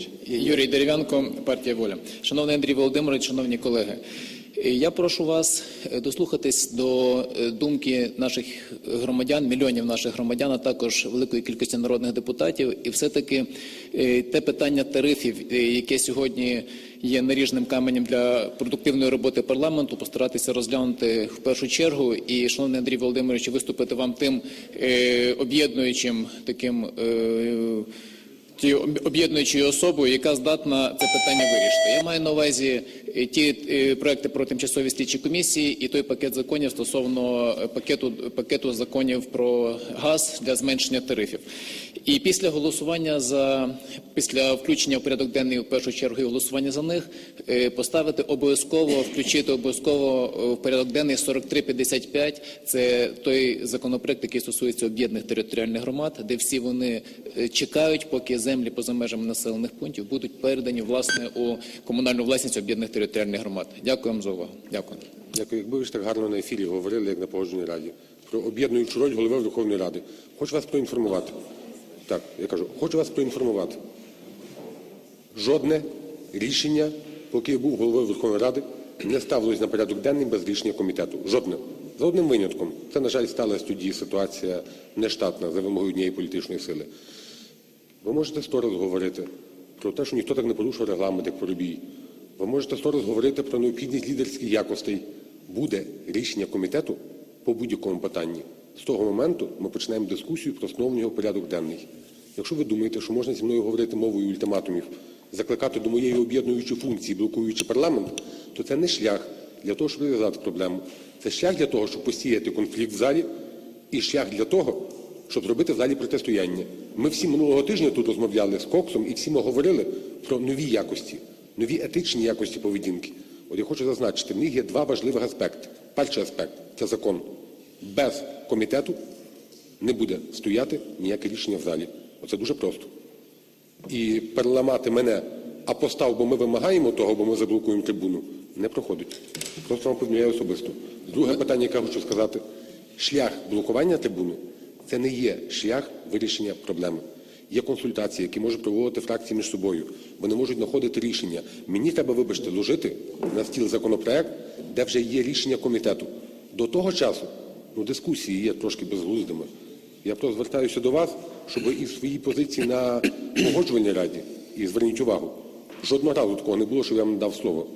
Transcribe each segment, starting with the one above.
Володимирович. Юрій Дерев'янко, партія Воля. Шановний Андрій Володимирович, шановні колеги. Я прошу вас е, дослухатись до е, думки наших громадян, мільйонів наших громадян, а також великої кількості народних депутатів, і все-таки е, те питання тарифів, яке сьогодні є наріжним каменем для продуктивної роботи парламенту, постаратися розглянути в першу чергу. І, шановний Андрій Володимирович, виступити вам тим об'єднуючим таким. Тією об- об'єднуючою особою, яка здатна це питання вирішити. Я маю на увазі е, ті е, проекти про тимчасові слідчі комісії і той пакет законів стосовно е, пакету пакету законів про газ для зменшення тарифів. І після голосування за після включення в порядок денний в першу чергу і голосування за них поставити обов'язково, включити обов'язково в порядок денний 4355. Це той законопроект, який стосується об'єднаних територіальних громад, де всі вони чекають, поки землі поза межами населених пунктів будуть передані власне у комунальну власність об'єднаних територіальних громад. Дякую вам за увагу. Дякую. Дякую. Якби ви ж так гарно на ефірі говорили, як на погодженій раді, про об'єднуючу роль голови Верховної Ради. Хочу вас проінформувати. Так, я кажу, хочу вас проінформувати. Жодне рішення, поки я був головою Верховної Ради, не ставилось на порядок денний без рішення комітету. Жодне. За одним винятком. Це, на жаль, сталася тоді ситуація нештатна за вимогою однієї політичної сили. Ви можете сто раз говорити про те, що ніхто так не порушив регламент, як Поробій. Ви можете сто раз говорити про необхідність лідерських якостей. Буде рішення комітету по будь-якому питанні. З того моменту ми починаємо дискусію про встановлення його порядок денний. Якщо ви думаєте, що можна зі мною говорити мовою ультиматумів, закликати до моєї об'єднуючої функції, блокуючи парламент, то це не шлях для того, щоб розв'язати проблему. Це шлях для того, щоб посіяти конфлікт в залі, і шлях для того, щоб зробити в залі протистояння. Ми всі минулого тижня тут розмовляли з Коксом, і всі ми говорили про нові якості, нові етичні якості поведінки. От я хочу зазначити, в них є два важливих аспекти. Перший аспект це закон. Без комітету не буде стояти ніяке рішення в залі. Оце дуже просто. І переламати мене, а постав, бо ми вимагаємо того, бо ми заблокуємо трибуну, не проходить. Просто вам повідомляю особисто. Друге питання, яке хочу сказати: шлях блокування трибуни це не є шлях вирішення проблеми. Є консультації, які можуть проводити фракції між собою. Вони можуть знаходити рішення. Мені треба, вибачте, ложити на стіл законопроект, де вже є рішення комітету. До того часу ну, дискусії є трошки безглуздими. Я просто звертаюся до вас, щоб і в своїй позиції на погоджувальній раді, і зверніть увагу, жодного разу такого не було, що я вам дав слово.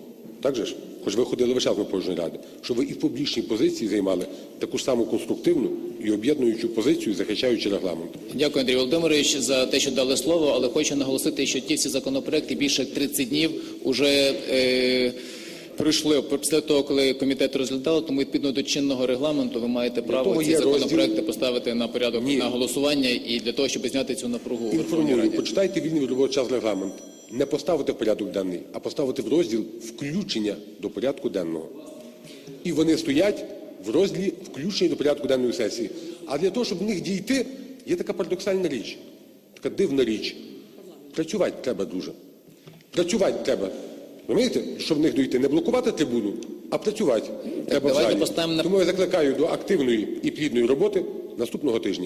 Так же ж? Хоч ви ходили весь час на погоджувальній раді, щоб ви і в публічній позиції займали таку ж саму конструктивну і об'єднуючу позицію, захищаючи регламент. Дякую, Андрій Володимирович, за те, що дали слово, але хочу наголосити, що ті всі законопроекти більше як 30 днів уже е, пройшли після того, коли комітет розглядав, тому відповідно до чинного регламенту ви маєте право ці законопроекти розділ- поставити на порядок Ні. на голосування і для того, щоб зняти цю напругу Інформую, почитайте вільний робочий час регламент. Не поставити в порядок денний, а поставити в розділ включення до порядку денного. І вони стоять в розділі включення до порядку денної сесії. А для того, щоб в них дійти, є така парадоксальна річ, така дивна річ. Працювати треба дуже. Працювати треба. Розумієте, щоб в них дійти, не блокувати трибуну, а працювати треба в залі. Тому я закликаю до активної і плідної роботи наступного тижня.